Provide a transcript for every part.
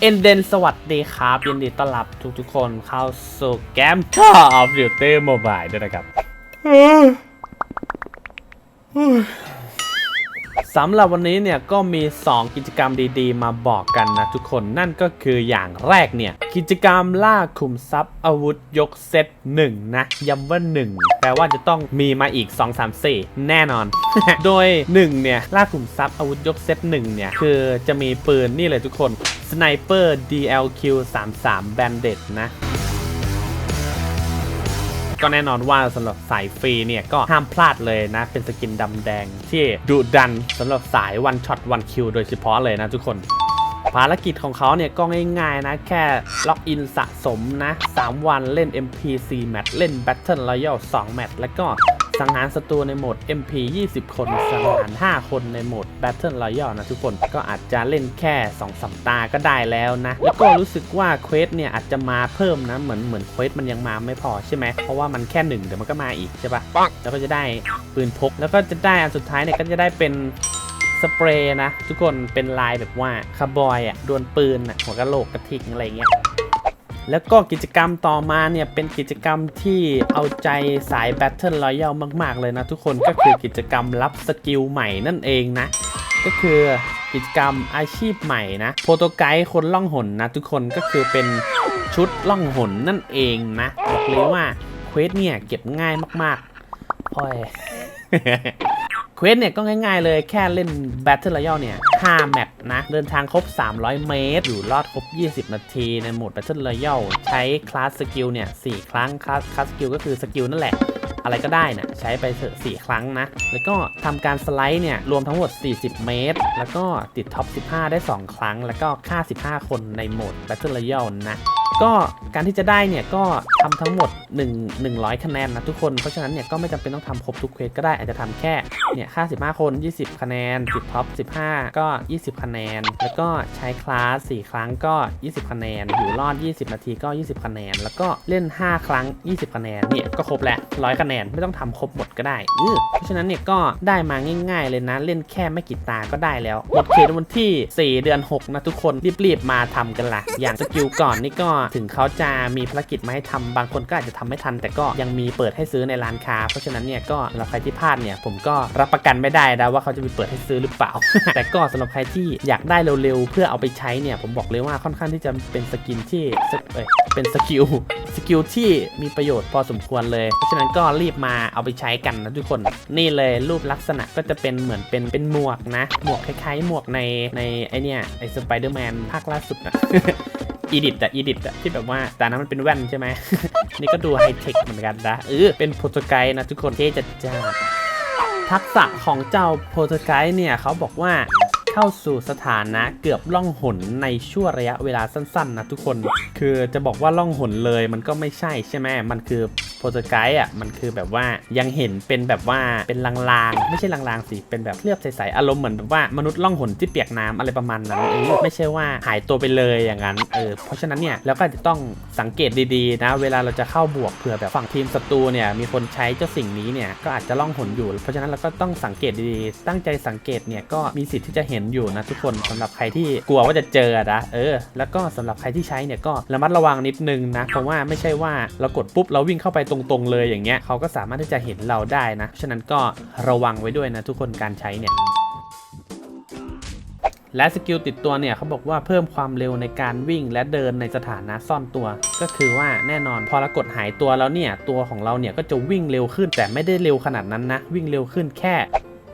เอ็นเดนสวัสดีครับยินดีต้อนรับทุกๆคนเข้าสู่แกมชอบ Beauty Mobile ด้วยนะครับ สำหรับวันนี้เนี่ยก็มี 2 กิจกรรมดีๆ มาบอกกันนะทุกคนนั่นก็คืออย่างแรกเนี่ย กิจกรรมล่าขุมทรัพย์อาวุธยกเซต1นะย้ำว่า 1 แปลว่าจะต้องมีมาอีก 2 3 4 แน่นอน โดย 1 เนี่ย ล่าขุมทรัพย์อาวุธยกเซต1เนี่ย คือจะมีปืนนี่เลยทุกคน Sniper DLQ 3 3 Bandit นะ ก็แน่นอนว่าสำหรับสายฟรีเนี่ยก็ห้ามพลาดเลยนะ เป็นสกินดำแดงที่ดุดันสำหรับสายวันช็อตวันคิวโดยเฉพาะเลยนะทุกคนภารกิจของเขาเนี่ยก็ง่ายๆนะ แค่ล็อกอินสะสมนะ 3 วันเล่น MP4 แมตช์เล่น Battle Royale 2 แมตช์แล้วก็ สังหารศัตรูในโหมด MP 20 คน สังหาร 5 คนในโหมด Battle Royale นะทุกคนก็อาจจะเล่นแค่2สัปดาห์ก็ได้แล้วนะ แล้วก็รู้สึกว่าเควสเนี่ยอาจจะมาเพิ่มนะ เหมือนเหมือนเควสมันยังมาไม่พอใช่ไหมเพราะว่ามันแค่หนึ่งเดี๋ยวมันก็มาอีกใช่ปะแล้วก็จะได้ปืนพก แล้วก็จะได้อันสุดท้ายเนี่ยก็จะได้เป็นสเปรย์นะ ทุกคนเป็นลายแบบว่าคาร์บอยอะดวลปืนอะหัวกะโหลกกระทิงอะไรเงี้ย แล้วก็กิจกรรมต่อมาเนี่ยเป็นกิจกรรมที่เอาใจสาย Battle Royale มาก ๆ เลยนะทุกคนก็คือกิจกรรมรับสกิลใหม่นั่นเองนะ ก็คือกิจกรรมอาชีพใหม่นะโปรโตไกด์คนล่องหนนะทุกคนก็คือเป็นชุดล่องหนนั่นเองนะบอกเลยว่าเควสเนี่ยเก็บง่ายมากๆโอ้ยเควสเนี่ยก็ง่ายๆเลยแค่เล่น Battle Royale เนี่ย 5 แมปนะ เดินทางครบ 300 เมตร อยู่รอดครบ 20 นาทีในโหมด Battle Royale ใช้คลาสสกิลเนี่ย4ครั้งคลาสคลาสสกิลก็คือสกิลนั่นแหละอะไรก็ได้นะใช้ไปเถอะ4ครั้งนะ แล้วก็ทำการสไลด์เนี่ย รวมทั้งหมด 40 เมตร แล้วก็ติดท็อป 15 ได้ 2 ครั้ง แล้วก็ฆ่า 15 คนในโหมด Battle Royale นะ ก็การที่จะได้เนี่ยก็ทำทั้งหมด 1 100 คะแนนนะทุกคน เพราะฉะนั้นเนี่ยก็ไม่จำเป็นต้องทำครบทุกเควสก็ได้อาจจะทำแค่เนี่ยค่า 15 คน 20 คะแนนติดท็อป 15 ก็ 20 คะแนน แล้วก็ใช้คลาส 4 ครั้งก็ 20 คะแนน อยู่รอด 20 นาทีก็ 20 คะแนน แล้วก็เล่น 5 ครั้ง 20 คะแนน เนี่ยก็ครบแล้ว100 คะแนนไม่ต้องทำครบหมดก็ได้ เพราะฉะนั้นเนี่ยก็ได้มาง่าย ๆ เลยนะ เล่นแค่ไม่กี่ตาก็ได้แล้วหมดเขตวันที่ 4 เดือน 6 นะทุกคนรีบๆมาทำกันละอย่างสกิลก่อนนี่ก็ถึงเขาจะมีภารกิจมาให้ทำบางคนก็อาจจะทำไม่ทัน แต่ก็ยังมีเปิดให้ซื้อในร้านค้า เพราะฉะนั้นเนี่ยก็สำหรับใครที่พลาดเนี่ยผมก็รับประกันไม่ได้นะว่าเขาจะมีเปิดให้ซื้อหรือเปล่า แต่ก็สำหรับใครที่อยากได้เร็วๆเพื่อเอาไปใช้เนี่ยผมบอกเลยว่าค่อนข้างที่จะเป็นสกินที่เเป็นสกิลสกิลที่มีประโยชน์พอสมควรเลย เพราะฉะนั้นก็รีบมาเอาไปใช้กันนะทุกคน นี่เลยรูปลักษณะก็จะเป็นเหมือนเป็นเป็นหมวกนะ หมวกคล้ายๆ หมวกในในไอเนี่ยไอสไปเดอร์แมนภาคล่าสุดอะ อีดิทอะอีดิทอะที่แบบว่าแต่นั้นมันเป็นแว่นใช่ไหม นี่ก็ดูไฮเทคเหมือนกันนะเออเป็นโปรโตไกด์นะทุกคนเท่จัดจ้าทักษะของเจ้าโปรโตไกด์เนี่ยเขาบอกว่า เข้าสู่สถานะเกือบล่องหนในช่วงระยะเวลาสั้นๆนะทุกคน คือจะบอกว่าล่องหนเลยมันก็ไม่ใช่ใช่ไหมมันคือโปรตไกด์อะมันคือแบบว่ายังเห็นเป็นแบบว่าเป็นลางๆ ไม่ใช่ลางๆสิเป็นแบบเคลือบใสๆอารมณ์เหมือนแบบว่ามนุษย์ล่องหนที่เปียกน้ำอะไรประมาณนั้นเออไม่ใช่ว่าหายตัวไปเลยอย่างนั้นเออเพราะฉะนั้นเนี่ยเราก็จจะต้องสังเกตดีๆ นะ เวลาเราจะเข้าบวกเผื่อแบบฝั่งทีมศัตรูเนี่ยมีคนใช้เจ้าสิ่งนี้เนี่ยก็อาจจะล่องหนอยู่ เพราะฉะนั้นเราก็ต้องสังเกตดีๆ ตั้งใจสังเกตเนี่ยก็มีสิทธิ์ที่จะเห็นอยู่นะทุกคนสำหรับใครที่กลัวว่าจะเจอนะเออ แล้วก็สำหรับใครที่ใช้เนี่ยก็ระมัดระวังนิดนึงนะเพราะว่าไม่ใช่ว่าเรากดปุ๊บเราวิ่งเข้าไปตรงๆเลยอย่างเงี้ยเขาก็สามารถที่จะเห็นเราได้นะฉะนั้นก็ระวังไว้ด้วยนะทุกคนการใช้เนี่ยและสกิลติดตัวเนี่ยเขาบอกว่าเพิ่มความเร็วในการวิ่งและเดินในสถานะซ่อนตัว ก็คือว่าแน่นอนพอเรากดหายตัวแล้วเนี่ยตัวของเราเนี่ยก็จะวิ่งเร็วขึ้นแต่ไม่ได้เร็วขนาดนั้นนะ วิ่งเร็วขึ้นแค่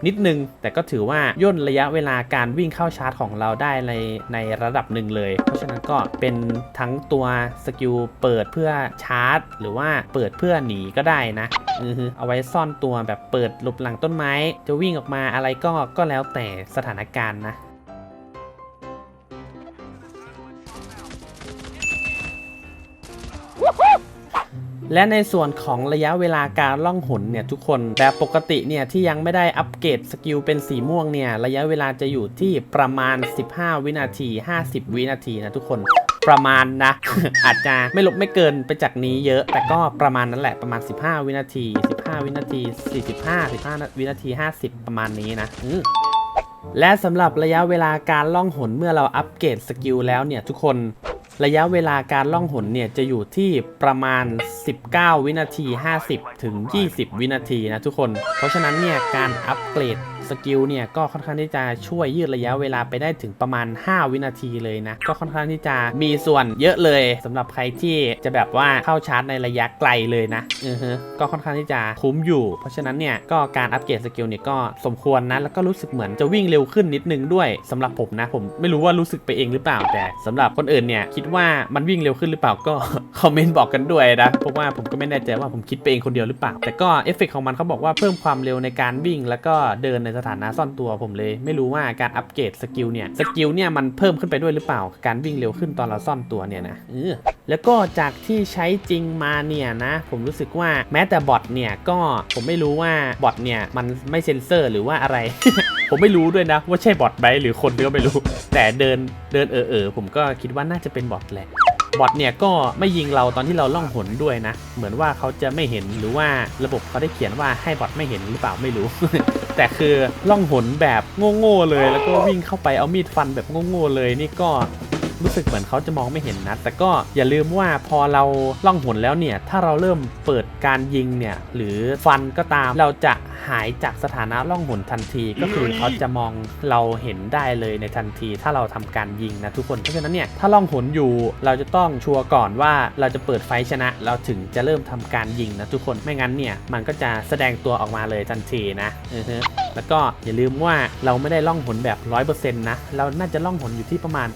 นิดนึง แต่ก็ถือว่าย่นระยะเวลาการวิ่งเข้าชาร์จของเราได้ในในระดับหนึ่งเลย เพราะฉะนั้นก็เป็นทั้งตัวสกิลเปิดเพื่อชาร์จ หรือว่าเปิดเพื่อหนีก็ได้นะอือเอาไว้ซ่อนตัวแบบเปิดหลบหลังต้นไม้ จะวิ่งออกมาอะไรก็ก็แล้วแต่สถานการณ์นะ และในส่วนของระยะเวลาการล่องหนเนี่ยทุกคนแบบปกติเนี่ยที่ยังไม่ได้อัปเกรดสกิลเป็นสีม่วงเนี่ยระยะเวลาจะอยู่ที่ประมาณ 15 วินาที 50 วินาทีนะทุกคนประมาณนะ อาจจะไม่ลบไม่เกินไปจากนี้เยอะ แต่ก็ประมาณนั้นแหละประมาณ 15 วินาที 15 วินาที 45 15 วินาที 50 ประมาณนี้นะและสำหรับระยะเวลาการล่องหนเมื่อเราอัปเกรดสกิลแล้วเนี่ยทุกคน ระยะเวลาการล่องหนเนี่ยจะอยู่ที่ประมาณ 19 วินาที 50 ถึง 20 วินาทีนะทุกคน เพราะฉะนั้นเนี่ยการอัปเกรด สกิลเนี่ยก็ค่อนข้างที่จะช่วยยืดระยะเวลาไปได้ถึงประมาณ 5 วินาทีเลยนะ ก็ค่อนข้างที่จะมีส่วนเยอะเลยสำหรับใครที่จะแบบว่าเข้าชาร์จในระยะไกลเลยนะอือฮึก็ค่อนข้างที่จะคุ้มอยู่ เพราะฉะนั้นเนี่ยก็การอัปเกรดสกิลเนี่ยก็สมควรนะแล้วก็รู้สึกเหมือนจะวิ่งเร็วขึ้นนิดนึงด้วยสำหรับผมนะผมไม่รู้ว่ารู้สึกไปเองหรือเปล่าแต่สำหรับคนอื่นเนี่ยคิดว่ามันวิ่งเร็วขึ้นหรือเปล่าก็คอมเมนต์บอกกันด้วยนะเพราะว่าผมก็ไม่แน่ใจว่าผมคิดไปเองคนเดียวหรือเปล่า แต่ก็เอฟเฟกต์ของมันเขาบอกว่าเพิ่มความเร็วในการวิ่งแล้วก็เดินในสถานะซ่อนตัวผมเลย ไม่รู้ว่าการอัปเกรดสกิลเนี่ยสกิลเนี่ยมันเพิ่มขึ้นไปด้วยหรือเปล่า การวิ่งเร็วขึ้นตอนเราซ่อนตัวเนี่ยนะเออแล้วก็จากที่ใช้จริงมาเนี่ยนะ ผมรู้สึกว่าแม้แต่บอทเนี่ยก็ผมไม่รู้ว่าบอทเนี่ยมันไม่เซ็นเซอร์หรือว่าอะไร ผมไม่รู้ด้วยนะ ว่าใช่บอทไหมหรือคนก็ไม่รู้ แต่เดินเดินเออเออผมก็คิดว่าน่าจะเป็นบอทแหละบอทเนี่ยก็ไม่ยิงเราตอนที่เราล่องหนด้วยนะ เหมือนว่าเขาจะไม่เห็นหรือว่าระบบเขาได้เขียนว่าให้บอทไม่เห็นหรือเปล่าไม่รู้ แต่คือล่องหนแบบโง่ๆเลย แล้วก็วิ่งเข้าไปเอามีดฟันแบบโง่ๆเลยนี่ก็รู้สึกเหมือนเขาจะมองไม่เห็นนะ แต่ก็อย่าลืมว่าพอเราล่องหนแล้วเนี่ย ถ้าเราเริ่มเปิดการยิงเนี่ย หรือฟันก็ตาม เราจะ หายจากสถานะล่องหนทันที ก็คือเขาจะมองเราเห็นได้เลยในทันที ถ้าเราทำการยิงนะทุกคนเพราะฉะนั้นเนี่ยถ้าล่องหนอยู่เราจะต้องชัวร์ก่อนว่าเราจะเปิดไฟชนะ เราถึงจะเริ่มทำการยิงนะทุกคนไม่งั้นเนี่ยมันก็จะแสดงตัวออกมาเลยทันทีนะอือฮึแล้วก็อย่าลืมว่าเราไม่ได้ล่องหนแบบ 100%นะเราน่าจะล่องหนอยู่ที่ประมาณ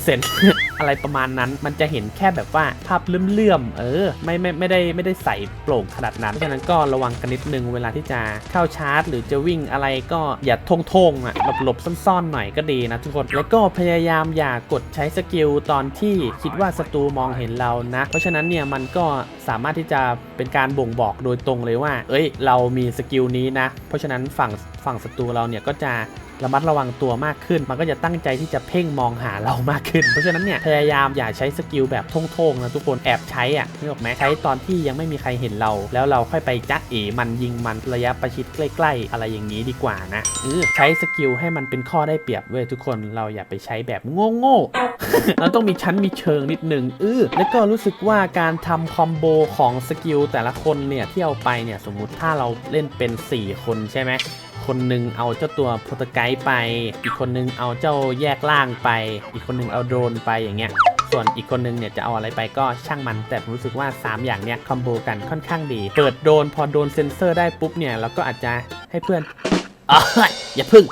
98%อะไรประมาณนั้นมันจะเห็นแค่แบบว่าภาพเลื่อมๆเออไม่ไม่ไม่ได้ไม่ได้ใสโปร่งขนาดนั้นเพราะฉะนั้นก็ระวังกันนิดนึงเวลาที่จะเข้าชาร์จ หรือจะวิ่งอะไรก็อย่าทงทงๆอะหลบหลบๆซ่อนๆหน่อยก็ดีนะทุกคนแล้วก็พยายามอย่ากดใช้สกิลตอนที่คิดว่าศัตรูมองเห็นเรานะ เพราะฉะนั้นเนี่ยมันก็สามารถที่จะเป็นการบ่งบอกโดยตรงเลยว่า เอ้ย เรามีสกิลนี้นะ เพราะฉะนั้นฝั่งฝั่งศัตรูเราเนี่ยก็จะระมัดระวังตัวมากขึ้น มันก็จะตั้งใจที่จะเพ่งมองหาเรามากขึ้น เพราะฉะนั้นเนี่ยพยายามอย่าใช้สกิลแบบท่งๆนะทุกคนแอบใช้อะนึกออกไหมใช้ตอนที่ยังไม่มีใครเห็นเรา แล้วเราค่อยไปจัดเอมันยิงมันระยะประชิดใกล้ๆ อะไรอย่างนี้ดีกว่านะเออใช้สกิลให้มันเป็นข้อได้เปรียบเว้ยทุกคนเราอย่าไปใช้แบบโง่ๆเราต้องมีชั้นมีเชิงนิดนึงเออแล้วก็รู้สึกว่าการทำคอมโบของสกิลแต่ละคนเนี่ยที่เอาไปเนี่ยสมมุติถ้าเราเล่นเป็น 4 คนใช่ไหม คนหนึ่งเอาเจ้าตัวโปรตไกด์ไป อีกคนหนึงเอาเจ้าแยกล่างไป อีกคนหนึงเอาโดรนไปอย่างเงี้ย ส่วนอีกคนหนึงเนี่ยจะเอาอะไรไปก็ช่างมัน แต่ผมรู้สึกว่า 3 อย่างเนี้ยคอมโบกันค่อนข้างดี เปิดโดรนพอโดนเซนเซอร์ได้ปุ๊บเนี่ยเราก็อาจจะให้เพื่อนอ๋ออย่าพึ่ง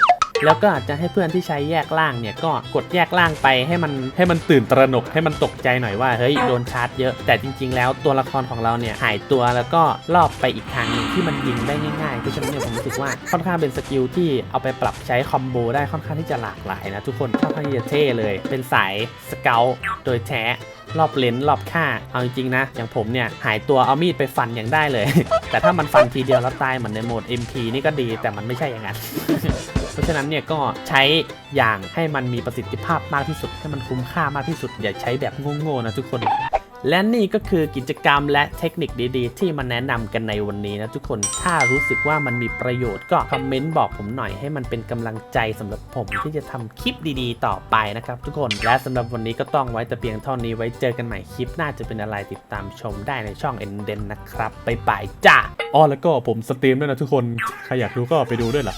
แล้วก็อาจจะให้เพื่อนที่ใช้แยกล่างเนี่ยก็กดแยกล่างไปให้มันให้มันตื่นตระหนกให้มันตกใจหน่อยว่าเฮ้ยโดนชาร์จเยอะ แต่จริง ๆ แล้วตัวละครของเราเนี่ยหายตัวแล้วก็ลอบไปอีกทางหนึ่งที่มันยิงได้ง่ายๆเพราะฉะนั้นเนี่ยผมรู้สึกว่าค่อนข้างเป็นสกิลที่เอาไปปรับใช้คอมโบได้ค่อนข้างที่จะหลากหลายนะทุกคนค่อนข้างที่จะเท่เลย เป็นสายสเกลโดยแท้รอบเลนรอบฆ่า เอาจริงๆนะ อย่างผมเนี่ย หายตัวเอามีดไปฟันอย่างได้เลย แต่ถ้ามันฟันทีเดียวแล้วตายเหมือนในโหมด MP นี่ก็ดี แต่มันไม่ใช่อย่างนั้นเพ ราะฉะนั้นเนี่ยก็ใช้อย่างให้มันมีประสิทธิภาพมากที่สุด ให้มันคุ้มค่ามากที่สุด อย่าใช้แบบโง่ๆนะทุกคน และนี่ก็คือกิจกรรมและเทคนิคดีๆ ที่มาแนะนำกันในวันนี้นะทุกคน ถ้ารู้สึกว่ามันมีประโยชน์ก็คอมเมนต์บอกผมหน่อยให้มันเป็นกำลังใจสำหรับผมที่จะทำคลิปดีๆ ต่อไปนะครับทุกคน และสำหรับวันนี้ก็ต้องไว้แต่เพียงเท่านี้ไว้เจอกันใหม่คลิปหน้าจะเป็นอะไรติดตามชมได้ในช่อง e n d e n นะครับไปไปจ้าอ๋อแล้วก็ผมสตรีมด้วยนะทุกคน ใครอยากดูก็ไปดูด้วยล่ะ